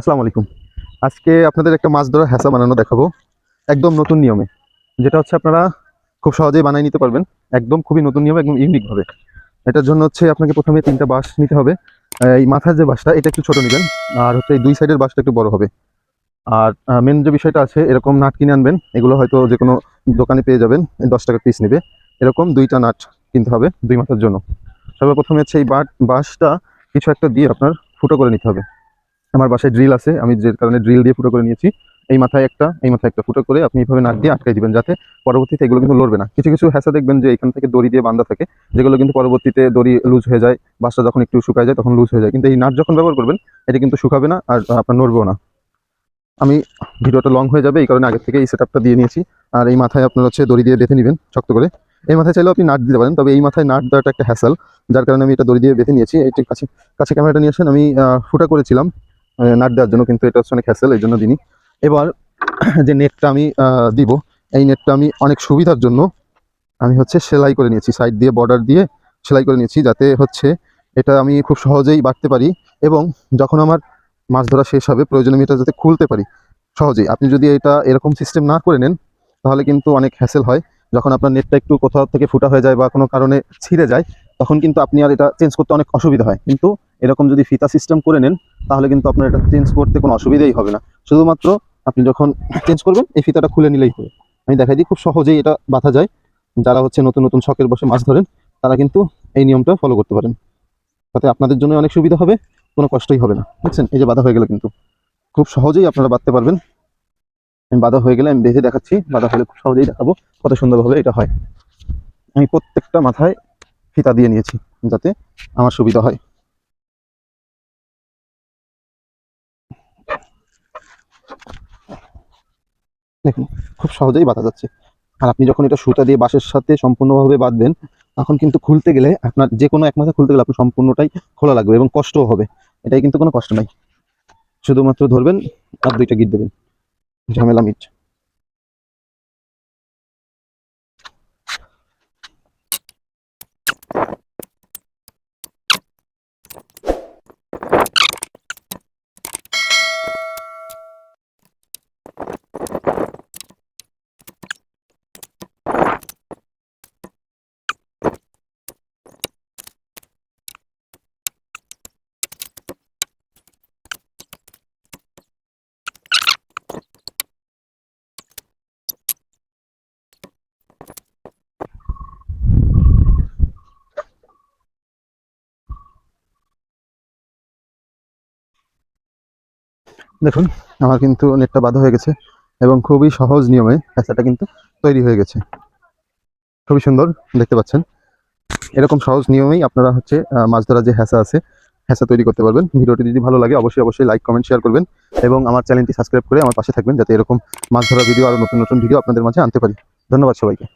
আসসালামু আলাইকুম। আজকে আপনাদের একটা মাছ ধরা হ্যাসা বানানো দেখাবো, একদম নতুন নিয়মে। যেটা হচ্ছে আপনারা খুব সহজেই বানিয়ে নিতে পারবেন, একদম খুবই নতুন নিয়মে, একদম ইউনিকভাবে। এটার জন্য হচ্ছে আপনাকে প্রথমে তিনটা বাঁশ নিতে হবে। এই মাথার যে বাঁশটা, এটা একটু ছোট নেবেন, আর হচ্ছে এই দুই সাইডের বাঁশটা একটু বড় হবে। আর মেন যে বিষয়টা আছে, এরকম নাট কিনে আনবেন, এগুলো হয়তো যে কোনো দোকানে পেয়ে যাবেন দশ টাকা পিস নেবে। এরকম দুইটা নাট কিনতে হবে দুই মাথার জন্য। সর্বপ্রথমে হচ্ছে এই বাঁশটা কিছু একটা দিয়ে আপনার ফুটো করে নিতে হবে। আমার বাসায় ড্রিল আছে। আমি যে কারণে ড্রিল দিয়ে ফুটো করে নিয়েছি। এই মাথায় একটা, এই মাথায় একটা ফুটো করে আপনি এইভাবে নাক দিয়ে আটকাই দিবেন যাতে পরবর্তীতে এগুলো কিন্তু লড়বে না। কিছু কিছু হ্যাসা দেখবেন যে এখান থেকে দড়ি দিয়ে বান্ধা থাকে, যেগুলো কিন্তু পরবর্তীতে দড়ি লুজ হয়ে যায়, বাসটা যখন একটু শুকায় যায় তখন লুজ হয়ে যায়। কিন্তু এই নাট যখন ব্যবহার করবেন, এটা কিন্তু শুকাবে না আর আপনার নড়বেও না। আমি ভিডিওটা লং হয়ে যাবে, এই কারণে আগে থেকে এই সেটআপটা দিয়ে নিয়েছি। আর এই মাথায় আপনার হচ্ছে দড়ি দিয়ে বেঁধে নেবেন, শক্ত করে। এই মাথায় চাইলেও আপনি নাট দিতে পারেন, তবে এই মাথায় নাট দেওয়াটা একটা হ্যাসাল যার কারণে আমি এটা দড়ি দিয়ে বেঁধে নিয়েছি। এটি কাছে কাছে ক্যামেরাটা নিয়ে আসেন, আমি ফুটা করেছিলাম। নাট দেওয়ার জন্য, কিন্তু এটা হচ্ছে অনেক হ্যাসেল এই জন্য দিনই এবার যে নেটটা আমি দিব, এই নেটটা আমি অনেক সুবিধার জন্য আমি হচ্ছে সেলাই করে নিয়েছি সাইড দিয়ে বর্ডার দিয়ে সেলাই করে নিয়েছি, যাতে হচ্ছে এটা আমি খুব সহজেই বাড়তে পারি এবং যখন আমার মাছ ধরা শেষ হবে, প্রয়োজনে আমি এটা যাতে খুলতে পারি সহজেই। আপনি যদি এটা এরকম সিস্টেম না করে নেন, তাহলে কিন্তু অনেক হ্যাসেল হয়। যখন আপনার নেটটা একটু কোথাও থেকে ফুটা হয়ে যায় বা কোনো কারণে ছিঁড়ে যায়, তখন কিন্তু আপনি আর এটা চেঞ্জ করতে অনেক অসুবিধা হয়। কিন্তু এরকম যদি ফিতা সিস্টেম করে নেন, তাহলে কিন্তু আপনার এটা চেঞ্জ করতে কোনো অসুবিধাই হবে না। শুধুমাত্র আপনি যখন চেঞ্জ করবেন, এই ফিতাটা খুলে নিলেই হবে। আমি দেখাই দিই, খুব সহজেই এটা বাঁধা যায়। যারা হচ্ছে নতুন নতুন শখের বসে মাছ ধরেন, তারা কিন্তু এই নিয়মটা ফলো করতে পারেন। তাতে আপনাদের জন্য অনেক সুবিধা হবে, কোনো কষ্টই হবে না। বুঝছেন? এই যে বাধা হয়ে গেল কিন্তু। খুব সহজেই আপনারা বাঁধতে পারবেন। আমি বাধা হয়ে গেলে আমি বেঁধে দেখাচ্ছি। বাধা হলে খুব সহজেই দেখাবো কত সুন্দরভাবে এটা হয়। আমি প্রত্যেকটা মাথায় ফিতা দিয়ে নিয়েছি, যাতে আমার সুবিধা হয়। দেখুন, খুব সহজেই বাঁধা যাচ্ছে। আর আপনি যখন এটা সুতা দিয়ে বাঁশের সাথে সম্পূর্ণভাবে বাঁধবেন, তখন কিন্তু খুলতে গেলে আপনার যে কোনো এক মাথা খুলতে গেলে আপনার সম্পূর্ণটাই খোলা লাগবে এবং কষ্টও হবে। এটাই কিন্তু কোনো কষ্ট নাই। শুধুমাত্র ধরবেন, আর দুইটা গিট দেবেন। ঝামেলা মিট। দেখুন, আমার কিন্তু নেটটা বাঁধা হয়ে গেছে এবং খুবই সহজ নিয়মে হ্যাঁচাটা কিন্তু তৈরি হয়ে গেছে। খুবই সুন্দর, দেখতে পাচ্ছেন। এরকম সহজ নিয়মেই আপনারা হচ্ছে মাছ ধরা যে হ্যাঁচা আছে হ্যাঁচা তৈরি করতে পারবেন। ভিডিওটি যদি ভালো লাগে, অবশ্যই অবশ্যই লাইক কমেন্ট শেয়ার করবেন এবং আমার চ্যানেলটি সাবস্ক্রাইব করে আমার পাশে থাকবেন, যাতে এরকম মাছ ধরার ভিডিও আরও নতুন নতুন ভিডিও আপনাদের মাঝে আনতে পারি। ধন্যবাদ সবাইকে।